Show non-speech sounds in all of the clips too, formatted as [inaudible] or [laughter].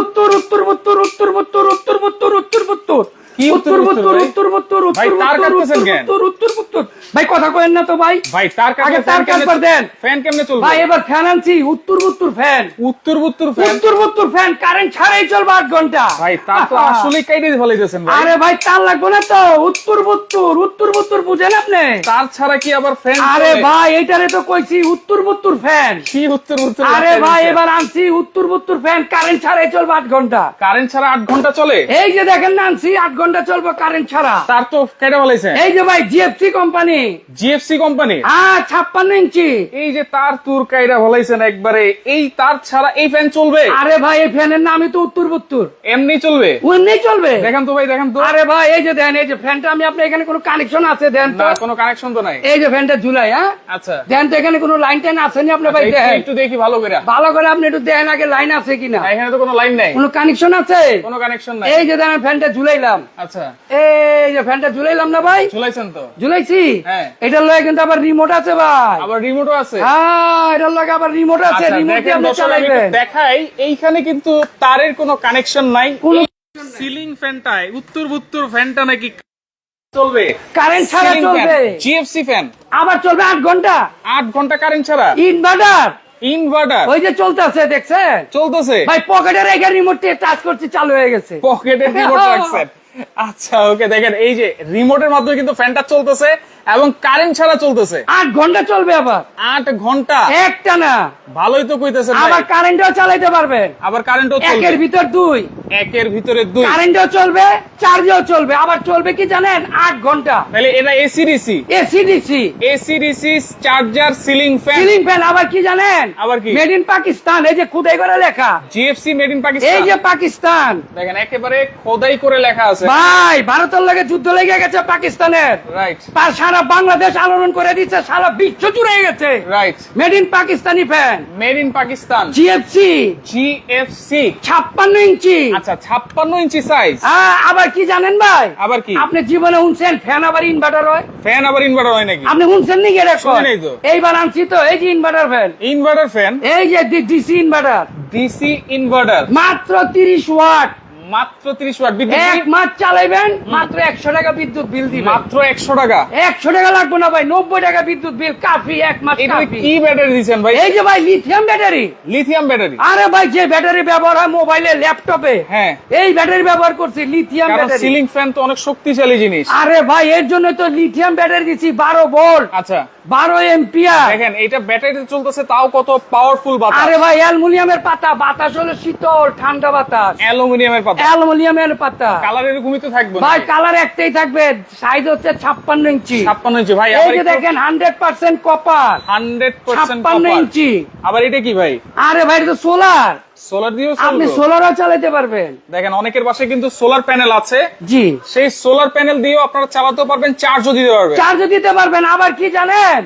উত্তর উত্তর উত্তর উত্তর উত্তর উত্তর উত্তর উত্তর উত্তর উত্তর উত্তর উত্তর উত্তর? উত্তর উত্তর? উত্তর উত্তর উত্তর ভাই কথা কয়েন না তো ভাই। ভাই তার আগে তার কাটবার দেন। ফ্যান কেমনে চলবে ভাই এবার ফ্যান আনছি উত্তর উত্তর ফ্যান উত্তর উত্তর ফ্যান উত্তর উত্তর ফ্যান কারেন্ট ছাড়াই চলবে আট ঘণ্টা। ভাই তার তো [laughs] আসলে কাইটে ফেলাইতেছেন ভাই। আরে ভাই তার লাগবে না তো। উত্তর উত্তর উত্তর উত্তর বুঝেন আপনি। তার ছাড়া কি আবার ফ্যান আরে ভাই এইটারে তো কইছি উত্তর উত্তর ফ্যান কি উত্তর উত্তর আরে ভাই এবার আনছি উত্তর উত্তর ফ্যান কারেন্ট ছাড়াই চলবে আট ঘণ্টা। কারেন্ট ছাড়া আট ঘণ্টা চলে? এই যে দেখেন না আনছি আট ঘণ্টা চলবে কারেন্ট ছাড়া। তার তো কেটে ফেলাইছেন। এই যে ভাই জিএফসি কোম্পানি জিএফসি কোম্পানি? হ্যাঁ ছাপ্পান্ন ইঞ্চি। এই যে তার তুর কাইরা ফলাইছেন একবারে এই তার ছাড়া এই ফ্যান চলবে? আরে ভাই এই ফ্যানের নামই তো উত্তর উত্তর এমনি চলবে? উন্নেই চলবে। দেখেন তো ভাই দেখেন তো। আরে ভাই এই যে দেন এই যে ফ্যানটা আমি আপনার এখানে কোনো কানেকশন আছে? দেন তো। না কোনো কানেকশন তো নাই। এই যে ফ্যানটা ঝুলাই হ্যাঁ? আচ্ছা। দেন তো এখানে কোনো লাইন টাইন আসেনি আপনার ভাই? দেখেন একটু দেখি ভালো করে। ভালো করে আপনি একটু দেন আগে লাইন আছে কিনা। এখানে তো কোনো লাইন নাই। কোনো কানেকশন আছে? কোনো কানেকশন নাই। এই যে দেন আমি ফ্যানটা ঝুলাইলাম। আচ্ছা। এই যে ফ্যানটা ঝুলাইলাম না ভাই? ঝুলাইছেন তো। ঝুলাইছি। এটার লগে কিন্তু আবার রিমোট আছে ভাই। আবার রিমোটও আছে। হ্যাঁ এটার লগে আবার রিমোট আছে আচ্ছা রিমোট দিয়ে আপনি চালাইবেন দেখাই এইখানে কিন্তু তারের কোনো কানেকশন নাই। কোনো সিলিং ফ্যানটায় উত্তর উত্তর ফ্যানটা নাকি চলবে। কারেন্ট ছাড়া চলবে। জিএফসি ফ্যান আবার চলবে আট ঘণ্টা? আট ঘণ্টা কারেন্ট ছাড়া। ইনভার্টার ইনভার্টার ওই যে চলতেছে দেখছেন? চলতেছে। ভাই পকেটে রেখে রিমোট দিয়ে টাচ করছি চালু হয়ে গেছে। পকেটে রিমোট [laughs] রাখছেন। আচ্ছা ওকে দেখেন এই যে রিমোটের মাধ্যমে কিন্তু ফ্যানটা চলতেছে। এবং কারেন্ট ছাড়া চলতেছে। আট ঘণ্টা চলবে আবার। আট ঘণ্টা? একটা না। ভালোই তো কইতেছেন ভাই। আবার কারেন্টও চালাইতে পারবেন। আবার কারেন্টও একের ভিতর দুই। একের ভিতরে দুই। কারেন্টও চলবে চার্জও চলবে। আবার চলবে কি জানেন? আট ঘণ্টা। তাহলে এটা AC DC AC DC AC DC charger ceiling fan ceiling fan আবার কি জানেন? আবার কি? মেড ইন পাকিস্তান এই যে খুদাই করে লেখা। জিএফসি মেড ইন পাকিস্তান এই যে পাকিস্তান দেখেন একেবারে খোদাই করে লেখা আছে। ভাই ভারতের লগে যুদ্ধ লেগে গেছে পাকিস্তানের। রাইট তার সারা বাংলাদেশ আলোড়ন করে দিচ্ছে সারা বিশ্ব জুড়ে গেছে। Right made in Pakistani fan made in Pakistan GFC GFC ছাপ্পান্ন ইঞ্চি। আচ্ছা ছাপ্পান্ন ইঞ্চি সাইজ আবার কি জানেন ভাই? আবার কি? আপনি জীবনে শুনছেন ফ্যান আবার ইনভার্টার হয়? ফ্যান আবার ইনভার্টার হয় নাকি? আপনি শুনছেন নি গেলে শুনি নাই তো। এইবার আনছি তো এই যে ইনভার্টার ফ্যান ইনভার্টার ফ্যান এই যে ডিসি ইনভার্টার ডিসি ইনভার্টার মাত্র তিরিশ ওয়াট মাত্র 30 ওয়াট বিদ্যুৎ এক মাস চালাইবেন? মাত্র একশো টাকা বিদ্যুৎ বিল দিবেন। মাত্র 100 টাকা। একশো টাকা লাগবে না ভাই নব্বই টাকা বিদ্যুৎ বিল কাফি এক মাস কাফি। কি ব্যাটারি দিবেন ভাই? এই যে ভাই লিথিয়াম ব্যাটারি লিথিয়াম ব্যাটারি আরে ভাই যে ব্যাটারি ব্যবহার হয় মোবাইলে ল্যাপটপে হ্যাঁ। এই ব্যাটারি ব্যবহার করছি লিথিয়াম ব্যাটারি সিলিং ফ্যান তো অনেক শক্তিশালী জিনিস। আরে ভাই এর জন্য তো লিথিয়াম ব্যাটারি দিচ্ছি বারো ভোল্ট আচ্ছা। বারো এম্পিয়ার। দেখেন এটা ব্যাটারিতে চলতেছে তাও কত পাওয়ারফুল বাতাস। আরে ভাই অ্যালুমিনিয়ামের পাতা বাতাস হলো শীতল ঠান্ডা বাতাস। অ্যালুমিনিয়ামের পাতা। অ্যালুমিনিয়ামের পাতা। কালার এরকমই তো থাকবে ভাই কালার একটাই থাকবে সাইজ হচ্ছে ছাপ্পান্ন ইঞ্চি। ছাপ্পান্ন ইঞ্চি ভাই এই যে দেখেন hundred percent copper hundred percent ছাপ্পান্ন ইঞ্চি। আবার এটা কি ভাই? আরে ভাই এটা তো সোলার সোলার দিয়েও আপনি সোলারও চালাতে পারবেন। দেখেন অনেকের বাসায় কিন্তু সোলার প্যানেল আছে। জি। সেই সোলার প্যানেল দিয়েও আপনারা চালাতে পারবেন চার্জও দিতে পারবেন। চার্জ দিতে পারবেন। আবার কি জানেন?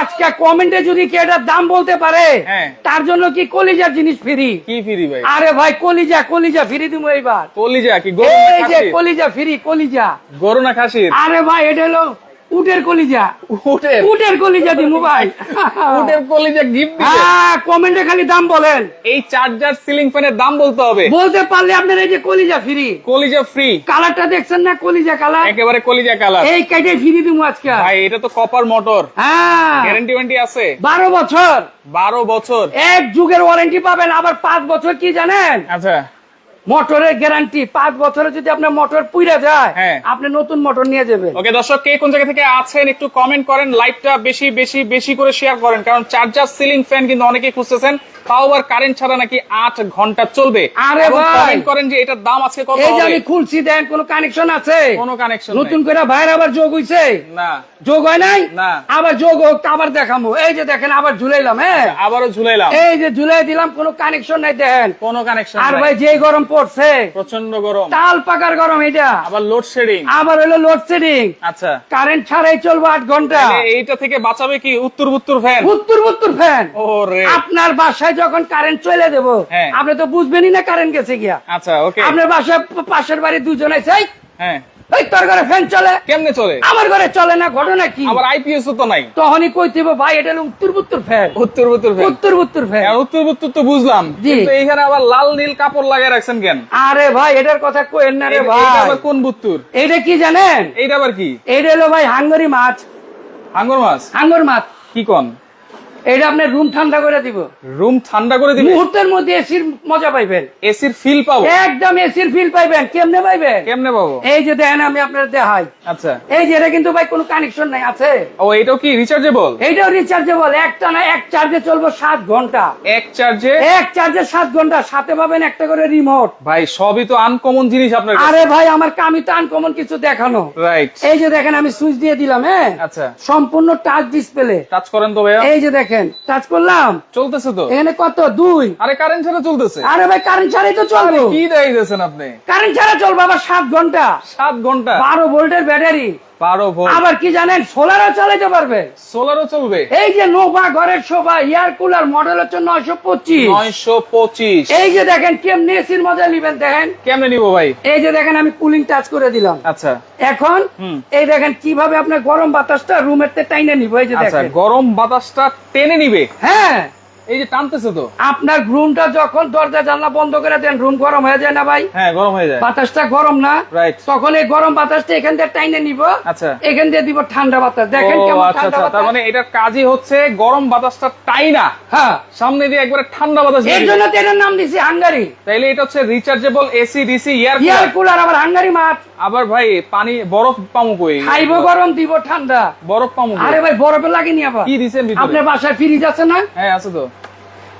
আজকে কমেন্টে যদি কি এটার দাম বলতে পারে হ্যাঁ। তার জন্য কি কলিজার জিনিস ফ্রি? কি ফ্রি ভাই? আরে ভাই কলিজা কলিজা ফ্রি দিব এইবার। কলিজা কি? গরু কলিজা ফ্রি কলিজা। গরু না খাসির? আরে ভাই এটা হলো উটের কলিজা। উটের? উটের কলিজা দিমু ভাই। উটের কলিজা গিফট হ্যাঁ কমেন্টে খালি দাম বলেন। এই চার্জার সিলিং ফ্যানের দাম বলতে হবে। বলতে পারলে আপনার এই যে কলিজা ফ্রি কলিজা ফ্রি কালারটা দেখছেন না কলিজা কালার একেবারে কলিজা কালার এই কেটে ফ্রি দিমু আজকে। ভাই এটা তো কপার মোটর হ্যাঁ। গ্যারান্টি ওয়ারেন্টি আছে। বারো বছর। বারো বছর। এক যুগের ওয়ারেন্টি পাবেন আবার পাঁচ বছর কি জানেন? আচ্ছা। মোটরের গ্যারান্টি পাঁচ বছরে যদি আপনার মোটর পুইরা যায় হ্যাঁ। আপনি নতুন মোটর নিয়ে যাবেন। ওকে দর্শক কে কোন জায়গা থেকে আছেন একটু কমেন্ট করেন লাইভটা বেশি বেশি বেশি করে শেয়ার করেন কারণ চার্জার সিলিং ফ্যান কিন্তু অনেকেই খুঁজতেছেন তাও আবার কারেন্ট ছাড়া নাকি আট ঘণ্টা চলবে। আরে। কমেন্ট করেন যে এটার দাম আজকে কত এই যে আমি খুলছি দেন কোনো কানেকশন আছে? কোনো কানেকশন নতুন করে ভাইয়ের আবার যোগ হইছে? না। যোগ হয় নাই? না। আবার যোগ হোক আবার দেখাবো এই যে দেখেন আবার ঝুলাইলাম হ্যাঁ? আবারও ঝুলাইলাম। এই যে ঝুলাই দিলাম কোনো কানেকশন নাই দেখেন কোনো কানেকশন আর ভাই যে গরম পড়ছে। প্রচণ্ড গরম। তাল পাকার গরম এটা। আবার লোডশেডিং আবার হলো লোডশেডিং আচ্ছা। কারেন্ট ছাড়াই চলবে আট ঘণ্টা। এইটা থেকে বাঁচাবে কি? উত্তর উত্তর ফ্যান উত্তর উত্তর ফ্যান ওরে। আপনার বাসায় যখন কারেন্ট চলে দেব হ্যাঁ। আপনি তো বুঝবেনই না কারেন্ট গেছে গিয়া আচ্ছা ওকে আপনার বাসায় পাশের বাড়ি দুজনে চাই হ্যাঁ। এই তোর ঘরে ফ্যান চলে? কেমনে চলে? আমার ঘরে চলে না ঘটনা কি? আবার আইপিএস তো নাই। তখনই কই দিব ভাই এটা হলো উত্তর উত্তর ফ্যান উত্তর উত্তর ফ্যান উত্তর উত্তর ফ্যান আর উত্তর উত্তর তো বুঝলাম। কিন্তু এইখানে আবার লাল নীল কাপড় লাগাই রাখছেন কেন? আরে ভাই এটার কথা কোয়েন না রে ভাই। এটা কোন বুত্তুর? এইটা কি জানেন? এইটা আবার কি? এইটা হলো ভাই হাঙ্গরি মাছ। হাঙ্গর মাছ? হাঙ্গর মাছ। কি কোন? এটা আপনার রুম ঠান্ডা করে দিব। রুম ঠান্ডা করে দিবে? মুহূর্তের মধ্যে এসির মজা পাইবেন। এসির ফিল পাবো। একদম এসির ফিল পাইবেন। কেমনে পাইবেন? কেমনে পাবো? এই যে দেখেন আমি আপনার দেখাই। আচ্ছা। এই যে এটা কিন্তু ভাই কোনো কানেকশন নাই আছে? ও এটাও কি রিচার্জেবল এইটাও রিচার্জেবল একটা না এক চার্জে চলবো সাত ঘণ্টা। এক চার্জে এক চার্জে ঘণ্টা। সাথে পাবেন একটা করে রিমোট ভাই সবই তো আনকমন জিনিস আপনার আরে ভাই আমার কামি তো আনকমন কিছু দেখানো। রাইট এই যে দেখেন আমি সুইচ দিয়ে দিলাম হ্যাঁ? আচ্ছা। সম্পূর্ণ টাচ ডিসপ্লে টাচ করেন তো ভাইয়া। এই যে দেখেন টাচ করলাম। চলতেছে তো। এখানে কত? দুই। আরে কারেন্ট ছাড়া চলতেছে। আরে ভাই কারেন্ট ছাড়াই তো চলবো। কি দেখাইতেছেন আপনি? কারেন্ট ছাড়া চলবো আবার সাত ঘণ্টা। সাত ঘণ্টা। বারো ভোল্টের ব্যাটারি। আবার কি জানেন? সোলারও চালাতে পারবে। সোলারও চলবে। এই যে নোভা ঘরের শোভা এয়ার কুলার মডেল হচ্ছে নয়শো পঁচিশ। নয়শো পঁচিশ। এই যে দেখেন কেমনি এসির মজা নিবেন দেখেন? কেমনে নিবো ভাই? এই যে দেখেন আমি কুলিং টাচ করে দিলাম। আচ্ছা। এখন এই দেখেন কীভাবে আপনার গরম বাতাসটা রুমের তে টাইনে নিব? এই যে আচ্ছা দেখেন। গরম বাতাসটা টেনে নিবে? হ্যাঁ। এই যে টানতেছে তো? আপনার রুমটা যখন দরজা জানলা বন্ধ করে দেন রুম গরম হয়ে যায় না ভাই? হ্যাঁ গরম হয়ে যায়। বাতাসটা গরম না? তখন এই গরম বাতাসটা এখান দিয়ে টাইনে নিব। আচ্ছা। এখান দিয়ে দিব ঠান্ডা বাতাস। দেখেন কেমন আচ্ছা ঠান্ডা আচ্ছা তার মানে এটার কাজই হচ্ছে গরম বাতাসটা টাইনা হ্যাঁ। সামনে দিয়ে একবারে ঠান্ডা বাতাস এর জন্য তো এটার নাম দিছি হাঙ্গারি। তাইলে এটা হচ্ছে rechargeable AC DC air air cooler আবার হাঙ্গারি মাছ। আবার ভাই পানি বরফ পামু কই? খাইবো গরম দিব ঠান্ডা। বরফ পামু আরে ভাই বরফে লাগেনি আবার। কি দিছেন ভিতরে? আপনার বাসায় ফ্রিজ আছে না? হ্যাঁ আছে তো।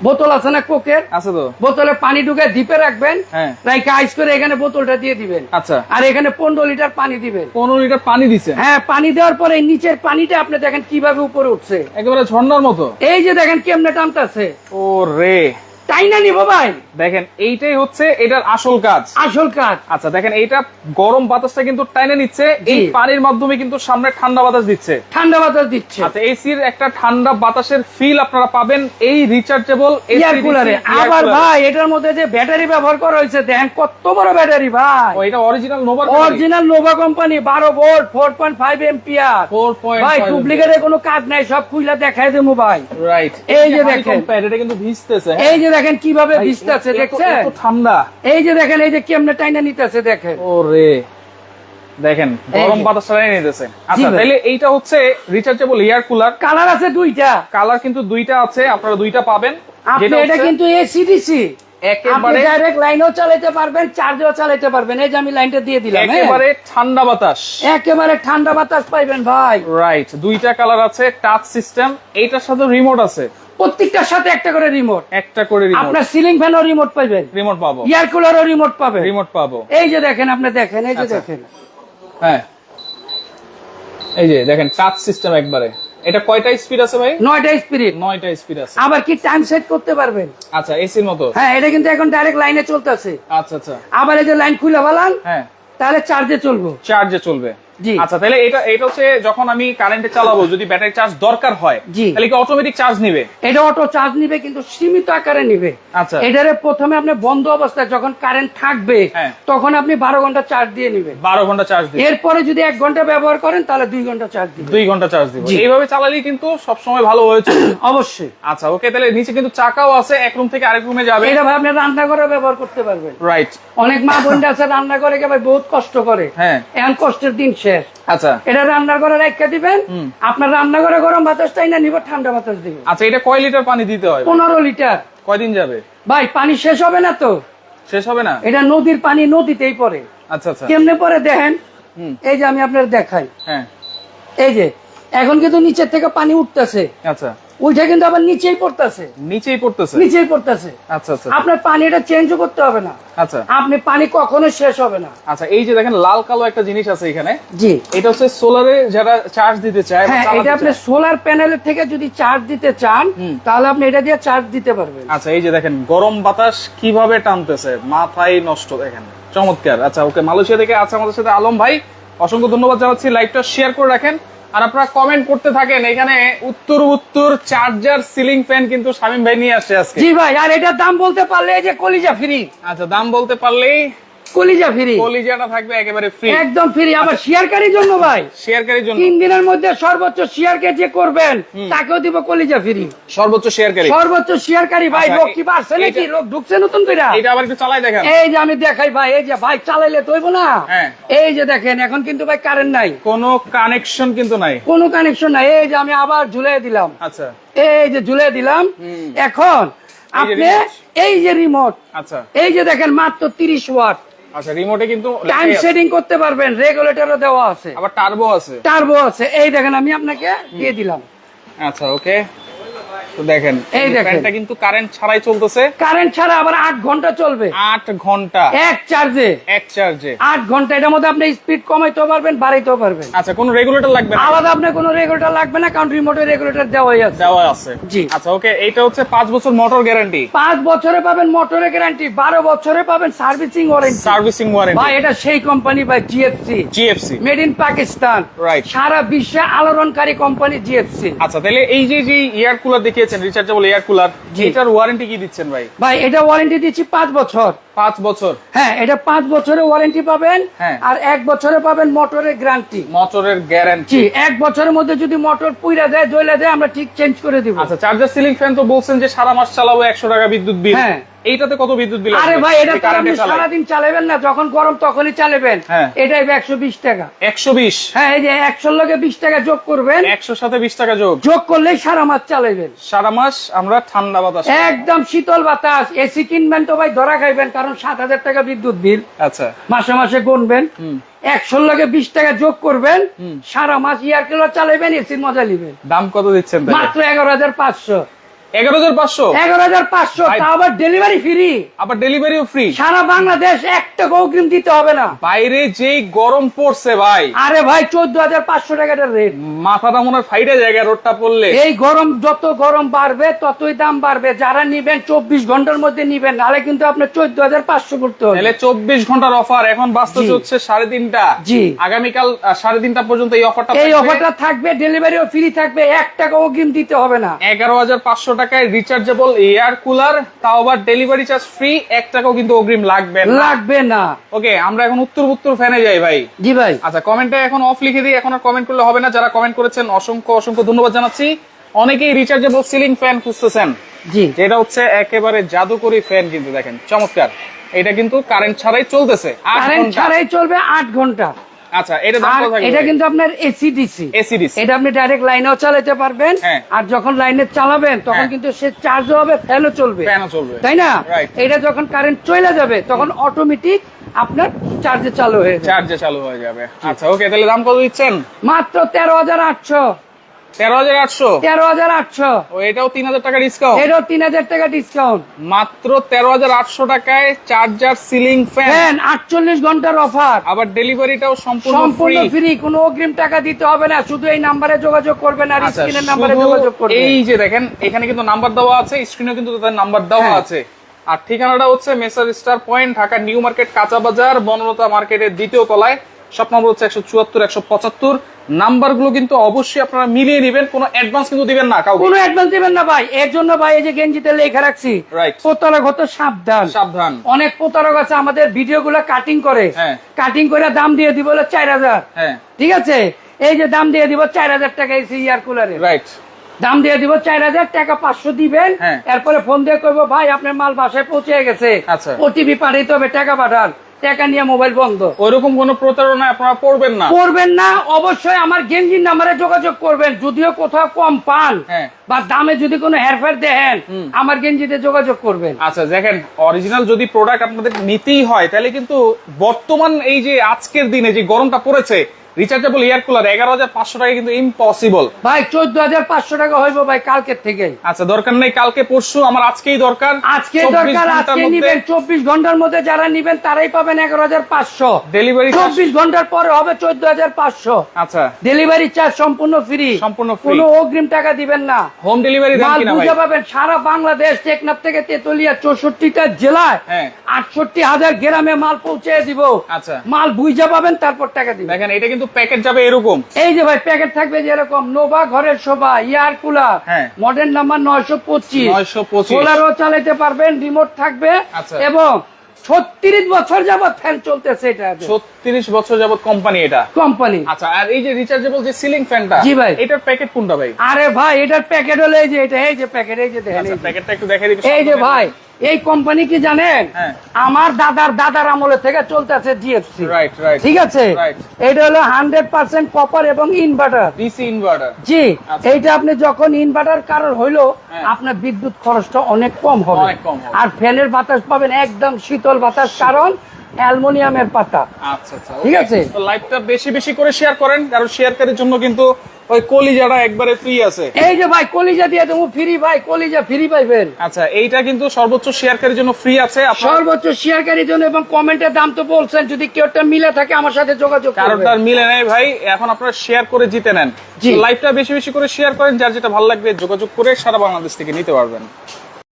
বোতল আছে না কোকের? আছে তো। বোতলে পানি ঢুকে ডিপে রাখবেন হ্যাঁ। রাইকে আইস করে এখানে বোতলটা দিয়ে দিবেন। আচ্ছা। আর এখানে পনেরো লিটার পানি দিবেন। পনেরো লিটার পানি দিচ্ছে হ্যাঁ পানি দেওয়ার পরে নিচের পানিটা আপনি দেখেন কীভাবে উপরে উঠছে। একেবারে ঝর্ণার মতো? এই যে দেখেন কেমনে টানতেছে। ও রে তাই না নিব ভাই? দেখেন এইটাই হচ্ছে এটার আসল কাজ। আসল কাজ। আচ্ছা দেখেন এইটা গরম বাতাসটা কিন্তু টাইনে নিচ্ছে এই পানির মাধ্যমে কিন্তু সামনে ঠান্ডা বাতাস দিচ্ছে। ঠান্ডা বাতাস দিচ্ছে। আচ্ছা এসির একটা ঠান্ডা বাতাসের ফিল আপনারা পাবেন এই রিচার্জেবল এয়ার কুলারে আবার ভাই এটার মধ্যে যে ব্যাটারি ব্যবহার করা হয়েছে দেখেন কত বড় ব্যাটারি ভাই। এটা অরিজিনাল নোভার অরিজিনাল নোভা কোম্পানি বারো volt four point five ampere four point ভাই ডুপ্লিকেটের কোনো কাজ নাই সব খুইলা দেখাই দেবো ভাই। রাইট এই যে দেখেন। এটা কিন্তু ভিজতেছে হ্যাঁ? এই যে দেখেন কীভাবে ভিজতেছে দেখছেন এত ঠান্ডা। এই যে দেখেন এই যে কেমনে টাইনা নিতেছে দেখেন। ও রে দেখেন গরম। বাতাস নিতেছে। আচ্ছা তাহলে এইটা হচ্ছে রিচার্জেবল এয়ার কুলার কালার আছে দুইটা। কালার কিন্তু দুইটা আছে আপনারা দুইটা পাবেন। আপনি এটা কিন্তু এসিডিসি একেবারে ডাইরেক্ট লাইনও চালাতে পারবেন চার্জও চালাতে পারবেন। এই যে আমি লাইনটা দিয়ে দিলাম হ্যাঁ? একেবারে ঠান্ডা বাতাস। একেবারে ঠান্ডা বাতাস পাইবেন ভাই। রাইট দুইটা কালার আছে টাচ সিস্টেম এইটার সাথে রিমোট আছে। প্রত্যেকটার সাথে একটা করে রিমোট একটা করে রিমোট আপনার সিলিং ফ্যানও রিমোট পাইবেন। রিমোট পাবো। এয়ার কুলারও রিমোট পাবেন। রিমোট পাবো। এই যে দেখেন আপনি দেখেন এই যে আচ্ছা। দেখেন। হ্যাঁ। এই যে দেখেন টাচ সিস্টেম একবারে। এটা কয়টা স্পিড আছে ভাই? নয়টা স্পিরিট নয়টা স্পিড আছে। আবার কি টাইম সেট করতে পারবেন? আচ্ছা এসির মতো। হ্যাঁ এটা কিন্তু এখন ডাইরেক্ট লাইনে চলতেছে। আচ্ছা আচ্ছা। আবার এই যে লাইন খুলে ফেলান হ্যাঁ। তাহলে চার্জে চলবো। চার্জে চলবে। আচ্ছা তাহলে এটা এটা হচ্ছে যখন আমি কারেন্টে চালাবো যদি ব্যাটারি চার্জ দরকার হয় তাহলে কি অটোমেটিক চার্জ নিবে? এটা অটো চার্জ নিবে কিন্তু সীমিত আকারে নিবে। আচ্ছা। এটারে প্রথমে আপনি বন্ধ অবস্থায় যখন কারেন্ট থাকবে হ্যাঁ। তখন আপনি বারো ঘণ্টা চার্জ দিয়ে নিবেন। বারো ঘণ্টা চার্জ দিবে এরপরে যদি এক ঘণ্টা ব্যবহার করেন তাহলে দুই ঘণ্টা চার্জ দিবে দুই ঘণ্টা চার্জ দিব। এইভাবে চালালেই কিন্তু সবসময় ভালো হয়েছে। [coughs] অবশ্যই। আচ্ছা ওকে তাহলে নিচে কিন্তু চাকাও আছে এক রুম থেকে আরেক রুমে যাবে। এটা ভাই আপনি রান্না করে ব্যবহার করতে পারবেন। রাইট অনেক মা বোনরা আছে রান্না করে ভাই বহুত কষ্ট করে। হ্যাঁ। এখন কষ্টের দিন শেষ আচ্ছা। এটা রেখে দিবেন আপনার রান্নাঘরে গরম বাতাস চাই না নিব ঠান্ডা বাতাস দিবে আচ্ছা এটা কয় লিটার পানি দিতে হয়? পনেরো লিটার। কয়দিন যাবে? ভাই পানি শেষ হবে না তো? শেষ হবে না? এটা নদীর পানি নদীতেই পড়ে। আচ্ছা আচ্ছা। কেমনে পরে দেখেন? এই যে আমি আপনার দেখাই। হ্যাঁ। এই যে এখন কিন্তু নিচের থেকে পানি উঠতেছে। আচ্ছা। উঠে কিন্তু আবার নিচেই পড়তেছে। নিচেই পড়তেছে? নিচেই পড়তেছে। আচ্ছা আচ্ছা আপনার পানি এটা চেঞ্জও করতে হবে না। আচ্ছা। আপনি পানি কখনো শেষ হবে না। আচ্ছা এই যে দেখেন লাল কালো একটা জিনিস আছে এখানে। জি। এটা হচ্ছে সোলারে যারা চার্জ দিতে চায় হ্যাঁ এটা আপনি। সোলার প্যানেলের থেকে যদি চার্জ দিতে চান তাহলে আপনি এটা দিয়ে চার্জ দিতে পারবেন। আচ্ছা এই যে দেখেন গরম বাতাস কীভাবে টানতেছে? মাথায় নষ্ট দেখেন চমৎকার। আচ্ছা ওকে মালয়েশিয়া থেকে আছে আমাদের সাথে আলম ভাই। অসংখ্য ধন্যবাদ জানাচ্ছি। লাইভটা শেয়ার করে রাখেন। আর আপনারা কমেন্ট করতে থাকেন এখানে উত্তর উত্তর চার্জার সিলিং ফ্যান কিন্তু শামীম ভাই নিয়ে আসছে আজকে। জি ভাই আর এটার দাম বলতে পারলে এই যে কলিজা ফ্রি আচ্ছা দাম বলতে পারলেই কলিজা ফ্রি কলিজাটা থাকবে একেবারে ফ্রি একদম ফ্রি আবার শেয়ারকারীর জন্য ভাই। শেয়ারকারীর জন্য। তিন দিনের মধ্যে সর্বোচ্চ যে করবেন তাকেও দিব কলিজা ফ্রি সর্বোচ্চ শেয়ারকারী। সর্বোচ্চ শেয়ারকারী ভাই আচ্ছা, লোক কি বাড়ছে নাকি? লোক ঢুকছে নতুন করে এটা আবার একটু চালাই দেখেন। এই যে আমি দেখাই ভাই এই যে ভাই চালাইলে তৈব না। হ্যাঁ। এই যে দেখেন এখন কিন্তু ভাই কারেন্ট নাই। কোনো কানেকশন কিন্তু নাই। কোনো কানেকশন নাই। এই যে আমি আবার ঝুলাই দিলাম। আচ্ছা। এই যে ঝুলাই দিলাম। এখন আপনি এই যে রিমোট আচ্ছা। এই যে দেখেন মাত্র তিরিশ ওয়াট আচ্ছা রিমোটে কিন্তু টাইম সেটিং করতে পারবেন রেগুলেটরও দেওয়া আছে। আবার টার্বো আছে। টার্বো আছে। এই দেখেন আমি আপনাকে দিয়ে দিলাম। আচ্ছা ওকে তো দেখেন এই দেখেন। কিন্তু কারেন্ট ছাড়াই চলতেছে। কারেন্ট ছাড়া আবার আট ঘণ্টা চলবে। আট ঘণ্টা। এক চার্জে এক চার্জে আট ঘণ্টা এটার মধ্যে আপনি স্পিড কমাইতেও পারবেন বাড়াইতেও পারবেন। আচ্ছা কোনো রেগুলেটর লাগবে না? আলাদা আপনার কোনো রেগুলেটর লাগবে না কারণ রেগুলেটর দেওয়াই আছে। দেওয়া আছে। জি। আচ্ছা ওকে এইটা হচ্ছে পাঁচ বছর মোটর গ্যারান্টি পাঁচ বছরে পাবেন মোটরের গ্যারান্টি বারো বছরে পাবেন সার্ভিসিং ওয়ারেন্টি সার্ভিসিং ওয়ারেন্টি ভাই এটা সেই কোম্পানি ভাই GFC GFC made in Pakistan Right. সারা বিশ্বে আলোড়নকারী কোম্পানি জিএফসি আচ্ছা তাহলে এই যে যে এয়ার কুলার দেখিয়েছেন রিচার্জেবল এয়ার কুলার এটার ওয়ারেন্টি কি দিচ্ছেন ভাই? ভাই এটা ওয়ারেন্টি দিচ্ছি পাঁচ বছর। পাঁচ বছর। হ্যাঁ এটা পাঁচ বছরের ওয়ারেন্টি পাবেন হ্যাঁ। আর এক বছরে পাবেন মোটরের গ্যারান্টি মোটরের গ্যারান্টি এক বছরের মধ্যে যদি মোটর পুইরা যায় জ্বলে যায় আমরা ঠিক চেঞ্জ করে দিব। আচ্ছা চার্জার সিলিং ফ্যান তো বলছেন যে সারা মাস চালাবো একশো টাকা বিদ্যুৎ বিল। হ্যাঁ। এইটাতে কত বিদ্যুৎ বিল আরে ভাই এটা তো আপনি সারাদিন চালাবেন না যখন গরম তখনই চালাবেন। হ্যাঁ। এটাই একশো বিশ টাকা। একশো বিশ? হ্যাঁ এই যে একশোর লগে বিশ টাকা যোগ করবেন একশোর সাথে বিশ টাকা যোগ। যোগ করলেই সারা মাস চালাবেন সারা মাস আমরা ঠান্ডা বাতাস একদম শীতল বাতাস এসি কিনবেন তো ভাই ধরা খাইবেন কারণ সাত হাজার টাকা বিদ্যুৎ বিল। আচ্ছা। মাসে মাসে গুনবেন। একশোর লগে বিশ টাকা যোগ করবেন সারা মাস ইয়ার কিলো চালাবেন এসির মজা নিবেন। দাম কত দিচ্ছেন মাত্র এগারো হাজার পাঁচশো। এগারো হাজার পাঁচশো? এগারো হাজার পাঁচশো আবার ডেলিভারি ফ্রি আবার ডেলিভারিও ফ্রি সারা বাংলাদেশ একটা অগ্রিম দিতে হবে না। বাইরে যেই গরম পড়ছে ভাই। আরে ভাই চোদ্দ হাজার পাঁচশো টাকাটা রেট মাথাটা মনে হয় ফাইটে জায়গায় রোডটা পড়লে। এই গরম যত গরম বাড়বে ততই দাম বাড়বে। যারা নিবেন চব্বিশ ঘণ্টার মধ্যে নিবেন নাহলে কিন্তু আপনার চোদ্দ হাজার পাঁচশো করতে হবে। তাহলে চব্বিশ ঘণ্টার অফার এখন বাস্তব। হচ্ছে সাড়ে তিনটা। জি। আগামীকাল সাড়ে তিনটা পর্যন্ত এই অফারটা এই অফারটা থাকবে ডেলিভারিও ফ্রি থাকবে এক টাকা অগ্রিম দিতে হবে না। এগারো হাজার পাঁচশো টাকায় রিচার্জেবল এয়ার কুলার তাও আবার ডেলিভারি চার্জ ফ্রি এক টাকাও কিন্তু অগ্রিম লাগবে না। লাগবে না। ওকে আমরা এখন উত্তর উত্তর ফ্যানে যাই ভাই। জি ভাই। আচ্ছা কমেন্টে এখন অফ লিখে দিই এখন আর কমেন্ট করলে হবে না। যারা কমেন্ট করেছেন অসংখ্য অসংখ্য ধন্যবাদ জানাচ্ছি। অনেকেই রিচার্জেবল সিলিং ফ্যান খুঁজতেছেন। জি। যেটা হচ্ছে একেবারে জাদুকরি ফ্যান কিন্তু দেখেন। চমৎকার। এটা কিন্তু কারেন্ট ছাড়াই চলতেছে। কারেন্ট ছাড়াই চলবে আট ঘণ্টা। আচ্ছা এটা দাম কত এটা কিন্তু আপনার এসি ডিসি এসি ডিসি এটা আপনি ডাইরেক্ট লাইনেও চালাতে পারবেন। হ্যাঁ। আর যখন লাইনে চালাবেন তখন হ্যাঁ। কিন্তু সে চার্জও হবে ফ্যানও চলবে। ফ্যানও চলবে। তাই না? এটা যখন কারেন্ট চলে যাবে তখন অটোমেটিক আপনার চার্জে চালু হয়ে যাবে। চার্জে চালু হয়ে যাবে। আচ্ছা ওকে তাহলে দাম কত দিচ্ছেন? মাত্র তেরো হাজার আটশো। তেরো হাজার আটশো? তেরো হাজার আটশো। এটাও তিন হাজার টাকা ডিসকাউন্ট এটাও তিন হাজার টাকা ডিসকাউন্ট মাত্র তেরো হাজার আটশো টাকায় চার্জার সিলিং ফ্যান আটচল্লিশ ঘণ্টার অফার আবার ডেলিভারিটাও সম্পূর্ণ সম্পূর্ণ ফ্রি ফ্রি কোনো অগ্রিম টাকা দিতে হবে না শুধু এই নাম্বারে যোগাযোগ করবেন আর আচ্ছা স্ক্রিনের নাম্বারে যোগাযোগ করবেন। এই যে দেখেন এখানে কিন্তু নাম্বার দেওয়া আছে স্ক্রিনেও কিন্তু তাদের নাম্বার দেওয়া হ্যাঁ। আছে। আর ঠিকানাটা হচ্ছে messrs star point Dhaka new market কাঁচা বাজার বনলতা মার্কেটের দ্বিতীয় তলায়। সব নম্বর হচ্ছে একশো চুয়াত্তর একশো পঁচাত্তর। নাম্বারগুলো কিন্তু অবশ্যই আপনারা মিলিয়ে নেবেন কোনো অ্যাডভান্স কিন্তু দিবেন না কাউকে। কোনো অ্যাডভান্স দিবেন না ভাই। এর জন্য ভাই এই যে গেঞ্জিতে লেখা রাখছি প্রতারক হতে সাবধান। সাবধান। অনেক প্রতারক আছে আমাদের ভিডিও গুলো কাটিং করে। হ্যাঁ। কাটিং করে দাম দিয়ে দিব হলো চার হাজার। হ্যাঁ। ঠিক আছে? এই যে দাম দিয়ে দিব চার হাজার টাকা এসি ইয়ার কুলারে রাইট দাম দিয়ে দিব চার হাজার টাকা পাঁচশো দিবেন। হ্যাঁ। এরপরে ফোন দিয়ে করব ভাই আপনার মাল বাসায় পৌঁছে গেছে। আচ্ছা। ওটিপি পাঠাইতে হবে টাকা পাঠান। টাকা নিয়ে মোবাইল বন্ধ। ওরকম কোন প্রতারণা আপনারা পড়বেন না। পড়বেন না অবশ্যই আমার গেঞ্জি নাম্বারে যোগাযোগ করবেন যদিও কোথাও কম পান হ্যাঁ। বা দামে যদি কোনো হেরফের দেন আমার গেঞ্জিতে যোগাযোগ করবেন। আচ্ছা দেখেন অরিজিনাল যদি প্রোডাক্ট আপনাদের নিতেই হয় তাহলে কিন্তু বর্তমান এই যে আজকের দিনে যে গরমটা পড়েছে রিচার্জেবল এয়ার কুলার এগারো হাজার পাঁচশো টাকা কিন্তু ইম্পসিবল ভাই চোদ্দ হাজার পাঁচশো টাকা হইব ভাই কালকের থেকে। আচ্ছা দরকার নেই কালকে পরশু আমার আজকেই দরকার। আজকে দরকার আজকে নিবেন চব্বিশ ঘণ্টার মধ্যে যারা নিবেন তারাই পাবেন এগারো হাজার পাঁচশো। ডেলিভারি চব্বিশ ঘণ্টার পরে হবে চোদ্দ হাজার পাঁচশো। আচ্ছা। ডেলিভারি চার্জ সম্পূর্ণ ফ্রি সম্পূর্ণ। কোনো অগ্রিম টাকা দিবেন না। হোম ডেলিভারি দেন মাল কিনা ভাই? বুঝে পাবেন সারা বাংলাদেশ টেকনাফ থেকে তেতুলিয়া চৌষট্টিটা জেলায় হ্যাঁ। আটষট্টি হাজার গ্রামে মাল পৌঁছে দিব। আচ্ছা। মাল বুঝে পাবেন তারপর টাকা দিবেন। দেখেন এটা কিন্তু প্যাকেট যাবে এরকম এই যে ভাই প্যাকেট থাকবে যেরকম নোভা ঘরের শোভা ইয়ার কুলার। মডেল নাম্বার নয়শো পঁচিশ 925 সোলারও চালাতে পারবেন রিমোট থাকবে আচ্ছা। এবং ছত্রিশ বছর যাবত ফ্যান চলতেছে এটা ছত্রিশ বছর যাবত কোম্পানি এটা কোম্পানি আচ্ছা আর এই যে রিচার্জেবল যে সিলিং ফ্যানটা জি ভাই। এটার প্যাকেট কোনটা ভাই আরে ভাই এটার প্যাকেট হলো এই যে এটা এই যে প্যাকেট এই যে দেখেন আচ্ছা যে। প্যাকেটটা একটু দেখে দিবি এই যে ভাই এই কোম্পানি কি জানেন হ্যাঁ। আমার দাদার দাদার আমলে থেকে চলতেছে জিএফসি ঠিক আছে এটা হলো হান্ড্রেড পার্সেন্ট কপার এবং ইনভার্টার ডিসি ইনভার্টার জি আচ্ছা। এইটা আপনি যখন ইনভার্টার কারণ হইল হ্যাঁ। আপনার বিদ্যুৎ খরচটা অনেক কম হবে। আর ফ্যানের বাতাস পাবেন একদম শীতল বাতাস কারণ অ্যালুমিনিয়ামের পাতা। আচ্ছা আচ্ছা ঠিক আছে। লাইভটা বেশি বেশি করে শেয়ার করেন কারণ শেয়ারকারীর জন্য কিন্তু ওই কলিজাটা একবারে ফ্রি আছে। এই যে ভাই কলিজা দিয়ে দেবো ফ্রি ভাই কলিজা ফ্রি পাইবেন। আচ্ছা এইটা কিন্তু সর্বোচ্চ শেয়ারকারীর জন্য ফ্রি আছে সর্বোচ্চ শেয়ারকারীর জন্য এবং কমেন্টের দাম তো বলছেন যদি কেউটা মিলে থাকে আমার সাথে যোগাযোগ কারোটার মিলে নেই ভাই এখন আপনারা শেয়ার করে জিতে নেন। লাইভটা বেশি বেশি করে শেয়ার করেন যার যেটা ভালো লাগবে যোগাযোগ করে সারা বাংলাদেশ থেকে নিতে পারবেন।